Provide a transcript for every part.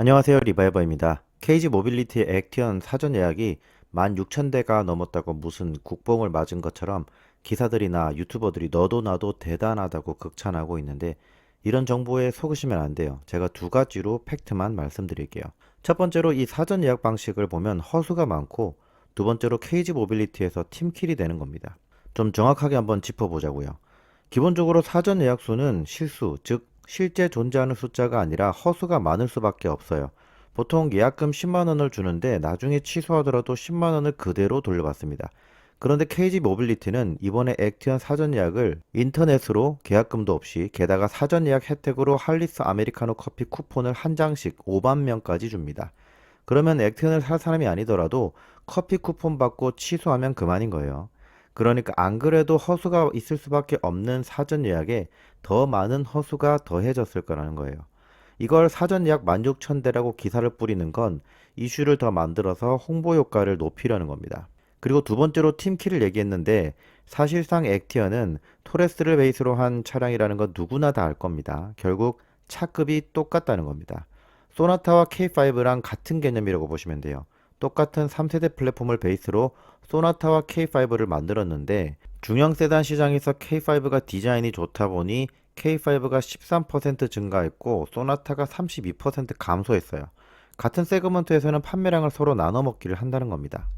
안녕하세요 리바이버입니다. KG 모빌리티 액티언 사전 예약이 16,000대가 넘었다고 무슨 국뽕을 맞은 것처럼 기사들이나 유튜버들이 너도 나도 대단하다고 극찬하고 있는데 이런 정보에 속으시면 안 돼요. 제가 두 가지로 팩트만 말씀드릴게요. 첫 번째로 이 사전 예약 방식을 보면 허수가 많고 두 번째로 KG 모빌리티에서 팀킬이 되는 겁니다. 좀 정확하게 한번 짚어보자고요. 기본적으로 사전 예약 수는 실수, 즉 실제 존재하는 숫자가 아니라 허수가 많을 수밖에 없어요. 보통 예약금 10만 원을 주는데 나중에 취소하더라도 10만 원을 그대로 돌려받습니다. 그런데 KG 모빌리티는 이번에 액티언 사전 예약을 인터넷으로 계약금도 없이 게다가 사전 예약 혜택으로 할리스 아메리카노 커피 쿠폰을 한 장씩 5만 명까지 줍니다. 그러면 액티언을 살 사람이 아니더라도 커피 쿠폰 받고 취소하면 그만인 거예요. 그러니까 안 그래도 허수가 있을 수밖에 없는 사전 예약에 더 많은 허수가 더해졌을 거라는 거예요. 이걸 사전 예약 16,000대라고 기사를 뿌리는 건 이슈를 더 만들어서 홍보 효과를 높이려는 겁니다. 그리고 두 번째로 팀키를 얘기했는데 사실상 액티어는 토레스를 베이스로 한 차량이라는 건 누구나 다 알 겁니다. 결국 차급이 똑같다는 겁니다. 소나타와 K5랑 같은 개념이라고 보시면 돼요. 똑같은 3세대 플랫폼을 베이스로 소나타와 K5를 만들었는데 중형 세단 시장에서 K5가 디자인이 좋다 보니 K5가 13% 증가했고 소나타가 32% 감소했어요. 같은 세그먼트에서는 판매량을 서로 나눠 먹기를 한다는 겁니다.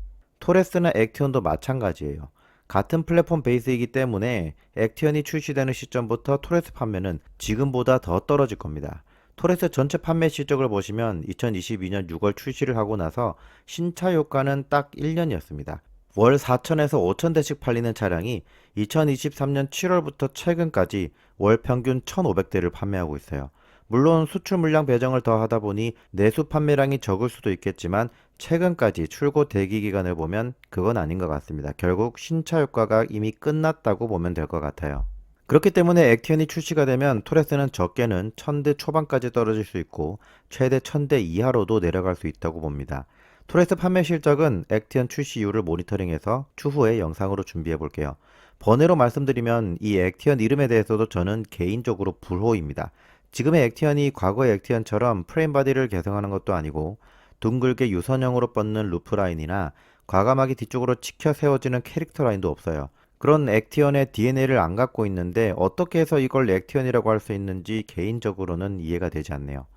토레스나 액티온도 마찬가지예요. 같은 플랫폼 베이스이기 때문에 액티온이 출시되는 시점부터 토레스 판매는 지금보다 더 떨어질 겁니다. 토레스 전체 판매 실적을 보시면 2022년 6월 출시를 하고 나서 신차 효과는 딱 1년이었습니다. 월 4천에서 5천 대씩 팔리는 차량이 2023년 7월부터 최근까지 월 평균 1,500대를 판매하고 있어요. 물론 수출 물량 배정을 더 하다 보니 내수 판매량이 적을 수도 있겠지만 최근까지 출고 대기 기간을 보면 그건 아닌 것 같습니다. 결국 신차 효과가 이미 끝났다고 보면 될 것 같아요. 그렇기 때문에 액티언이 출시가 되면 토레스는 적게는 1000대 초반까지 떨어질 수 있고 최대 1000대 이하로도 내려갈 수 있다고 봅니다. 토레스 판매 실적은 액티언 출시 이후를 모니터링해서 추후에 영상으로 준비해 볼게요. 번외로 말씀드리면 이 액티언 이름에 대해서도 저는 개인적으로 불호입니다. 지금의 액티언이 과거의 액티언처럼 프레임 바디를 개성하는 것도 아니고 둥글게 유선형으로 뻗는 루프 라인이나 과감하게 뒤쪽으로 치켜 세워지는 캐릭터 라인도 없어요. 그런 액티언의 DNA를 안 갖고 있는데 어떻게 해서 이걸 액티언이라고 할 수 있는지 개인적으로는 이해가 되지 않네요.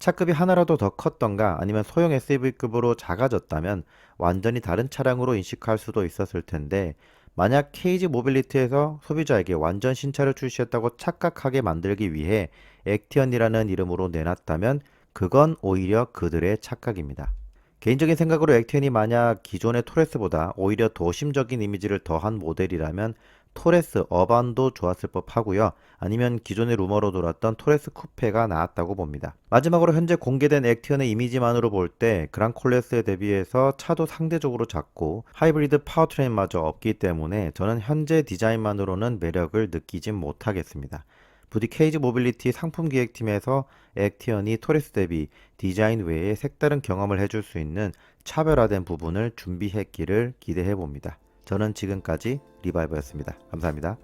차급이 하나라도 더 컸던가 아니면 소형 SUV급으로 작아졌다면 완전히 다른 차량으로 인식할 수도 있었을 텐데 만약 KG 모빌리티에서 소비자에게 완전 신차를 출시했다고 착각하게 만들기 위해 액티언이라는 이름으로 내놨다면 그건 오히려 그들의 착각입니다. 개인적인 생각으로 액티언이 만약 기존의 토레스보다 오히려 도심적인 이미지를 더한 모델이라면 토레스 어반도 좋았을 법 하고요. 아니면 기존의 루머로 돌았던 토레스 쿠페가 나왔다고 봅니다. 마지막으로 현재 공개된 액티언의 이미지만으로 볼 때 그랑 콜레스에 대비해서 차도 상대적으로 작고 하이브리드 파워트레인마저 없기 때문에 저는 현재 디자인만으로는 매력을 느끼진 못하겠습니다. 부디 케이지 모빌리티 상품 기획팀에서 액티언이 토레스 대비 디자인 외에 색다른 경험을 해줄 수 있는 차별화된 부분을 준비했기를 기대해 봅니다. 저는 지금까지 리바이버였습니다. 감사합니다.